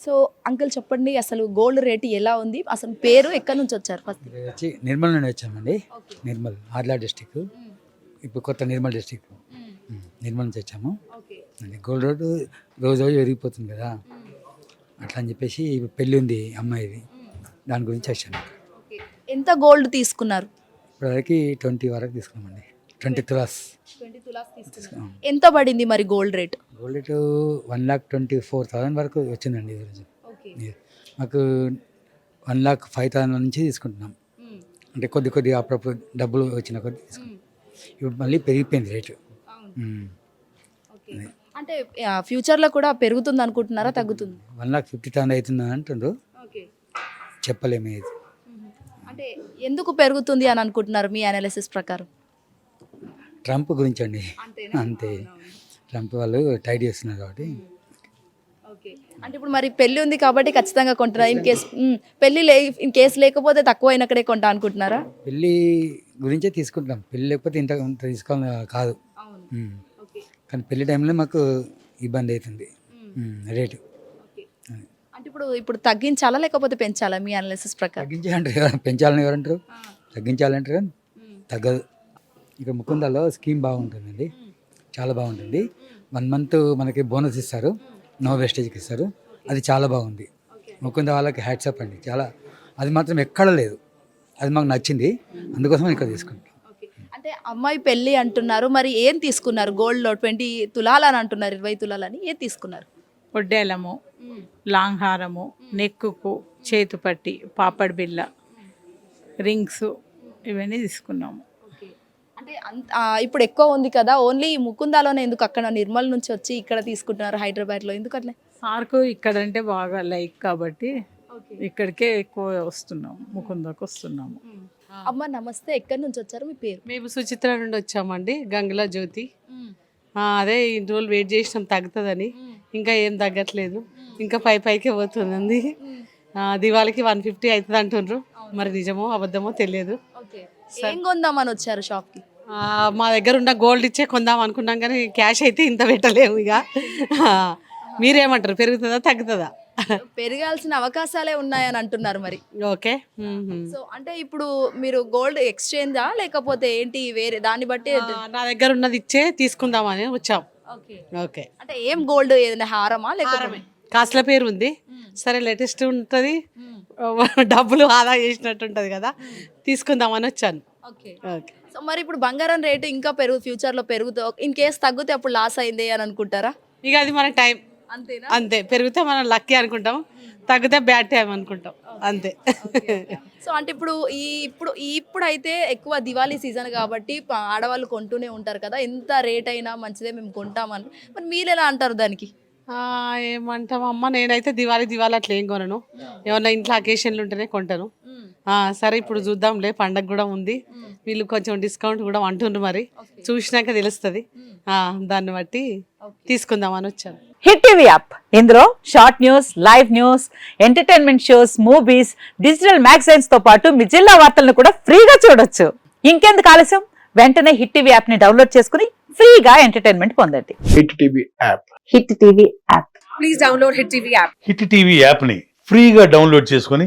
So uncle చెప్పండి అసలు gold rate ఎలా ఉంది? అసలు పేరు ఎక్కడి నుంచి వచ్చారు ఫస్ట్ వచ్చి నిర్మల్ నుండి వచ్చామండి. నిర్మల్ ఆర్లా డిస్టిక్ ఇప్పుడు కొత్త నిర్మల్ డిస్టిక్ నిర్మల్ నుంచి వచ్చాము. అది గోల్డ్ రోడ్ రోజు రోజు పెరిగిపోతుంది కదా. అట్లా అని చెప్పేసి ఇప్పుడు పెళ్ళి ఉంది అమ్మాయిది. దాని గురించి వచ్చాను. ఎంత గోల్డ్ తీసుకున్నారు? ఇప్పటివరకు ట్వంటీ వరకు తీసుకున్నామండి. ట్వంటీ తులాస్. ఎంత పడింది మరి gold rate? Gold rate one lakh twenty four thousand వరకు వచ్చిందండి ఈరోజు. మాకు వన్ లాక్ ఫైవ్ థౌసండ్ నుంచి తీసుకుంటున్నాం. అంటే కొద్ది కొద్దిగా అప్పుడప్పుడు డబ్బులు వచ్చిన కొద్ది తీసుకుంటాం. ఇప్పుడు మళ్ళీ పెరిగిపోయింది రేటు. అంటే ఫ్యూచర్లో కూడా పెరుగుతుంది అనుకుంటున్నారా తగ్గుతుంది? వన్ లాక్ ఫిఫ్టీ థౌసండ్ అవుతుంది అంటుండ్రు. ఓకే. చెప్పలేము ఇది అంటే ఎందుకు పెరుగుతుంది అని అనుకుంటున్నారు మీ అనాలిసిస్ ప్రకారం? ట్రంప్ గురించి అండి? అంతే. ట్రంప్ వాళ్ళు టైట్ చేస్తున్నారు కాబట్టి. ఓకే. అంటే ఇప్పుడు మరి పెళ్ళి ఉంది కాబట్టి ఖచ్చితంగా కొంటారా ఇన్ కేస్ పెళ్ళి లే ఇన్ కేసు లేకపోతే తక్కువ అయినక్కడే కొంటా అనుకుంటున్నారా? పెళ్ళి గురించే తీసుకుంటాం పెళ్ళి లేకపోతే ఇంత తీసుకోవాలి కాదు. కానీ పెళ్ళి టైంలో మాకు ఇబ్బంది అవుతుంది. రేటు. అంటే ఇప్పుడు ఇప్పుడు తగ్గించాలా లేకపోతే పెంచాలా మీ అనాలిసిస్ ప్రకారం? తగ్గించాలంటారు పెంచాలని ఎవరంటారు తగ్గించాలంటారు కానీ తగ్గదు. ఇక ముకుందాలో స్కీమ్ బాగుంటుందండి. చాలా బాగుంటుంది. వన్ మంత్ మనకి బోనస్ ఇస్తారు. నో వేస్టేజ్కి ఇస్తారు. అది చాలా బాగుంది. ముకుంద వాళ్ళకి హ్యాట్సప్ అండి. చాలా అది మాత్రం ఎక్కడ లేదు. అది మాకు నచ్చింది. అందుకోసం ఇక్కడ తీసుకుంటాం. ఓకే. అంటే అమ్మాయి పెళ్ళి అంటున్నారు. మరి ఏం తీసుకున్నారు? గోల్డ్లో ట్వంటీ తులాలు అని అంటున్నారు. ఇరవై తులాలని. ఏం తీసుకున్నారు? ఒడ్డేలము లాంగ్ హారము నెక్కుకు చేతుపట్టి పాపడ్ బిళ్ళ రింగ్స్ ఇవన్నీ తీసుకున్నాము. అంటే అంత ఇప్పుడు ఎక్కువ ఉంది కదా ఓన్లీ ముకుందాలోనే ఎందుకు అక్కడ నిర్మల్ నుంచి వచ్చి ఇక్కడ తీసుకుంటున్నారు హైదరాబాద్లో? ఎందుకు అట్లా? సార్కు ఇక్కడంటే బాగా లైక్ కాబట్టి ఓకే. ఇక్కడికే ఎక్కువ వస్తున్నాము ముకుందకు వస్తున్నాము. అమ్మ నమస్తే. ఎక్కడి నుంచి వచ్చారు? మీ పేరు? మేము సుచిత్ర నుండి వచ్చామండి గంగుల జ్యోతి. ఆ, అదే ఇన్ని రోజులు వెయిట్ చేసినాం తగ్గుతుందని. ఇంకా ఏం తగ్గట్లేదు. ఇంకా పై పైకే పోతుంది ఆ, దివాళికి వన్ ఫిఫ్టీ అవుతుంది అంటుండ్రు మరి నిజమో అబద్ధమో తెలియదు. ఓకే. ఏం కొందామని వచ్చారు షాప్కి? మా దగ్గర ఉన్న గోల్డ్ ఇచ్చే కొందాం అనుకున్నాం కానీ క్యాష్ అయితే ఇంత పెట్టలేము ఇక. మీరేమంటారు? పెరుగుతుందా తగ్గుతుందా? పెరగాల్సిన అవకాశాలే ఉన్నాయని అంటున్నారు మరి. ఓకే. సో అంటే ఇప్పుడు మీరు గోల్డ్ ఎక్స్చేంజా లేకపోతే ఏంటి వేరే దాన్ని బట్టి నా దగ్గర ఉన్నది ఇచ్చే తీసుకుందామని వచ్చాం. ఓకే. ఓకే. అంటే ఏం గోల్డ్ ఏదైనా హారమా? లేకపోతే కాసుల పేరు ఉంది. సరే లేటెస్ట్ ఉంటుంది. డబ్బులు ఆదా చేసినట్టు ఉంటుంది కదా. తీసుకుందామని వచ్చాను. సో మరి ఇప్పుడు బంగారం రేటు ఇంకా పెరుగు ఫ్యూచర్లో పెరుగుతా ఇన్ కేస్ తగ్గితే అప్పుడు లాస్ అయింది అని అనుకుంటారా? ఇక అది మన టైం. అంతేనా? అంతే. పెరిగితే మనం లక్కీ అనుకుంటాం. తగ్గితే బ్యాడ్ టైం అనుకుంటాం. అంతే. సో అంటే ఇప్పుడు ఈ ఇప్పుడు ఈ ఇప్పుడు అయితే ఎక్కువ దివాళీ సీజన్ కాబట్టి ఆడవాళ్ళు కొంటూనే ఉంటారు కదా. ఎంత రేట్ అయినా మంచిదే మేము కొంటామని మరి మీరు ఎలా అంటారు దానికి? ఆ, ఏమంటాం? అమ్మ నేనైతే దివాళీ దివాళీ అట్లా ఏం కొనను. ఏమన్నా ఇంట్లో అకేషన్లు ఉంటేనే కొంటాను. సరే ఇప్పుడు చూద్దాంలే పండగ కూడా ఉంది. వీళ్ళు కొంచెం డిస్కౌంట్ కూడా అంటుండ్రు మరి. చూసినాక తెలుస్తుంది. దాన్ని బట్టి తీసుకుందామని వచ్చాను. Hit TV app. ఇందులో short news live news entertainment shows movies digital మ్యాగజైన్స్తో పాటు మీ జిల్లా వార్తలను కూడా ఫ్రీగా చూడొచ్చు. ఇంకెందుకు ఆలస్యం? వెంటనే హిట్ టీవీ యాప్ని డౌన్లోడ్ చేసుకుని ఫ్రీగా ఎంటర్టైన్మెంట్ పొందండి. Hit TV app. Hit TV app. Hit TV యాప్ని ఫ్రీగా డౌన్లోడ్ చేసుకొని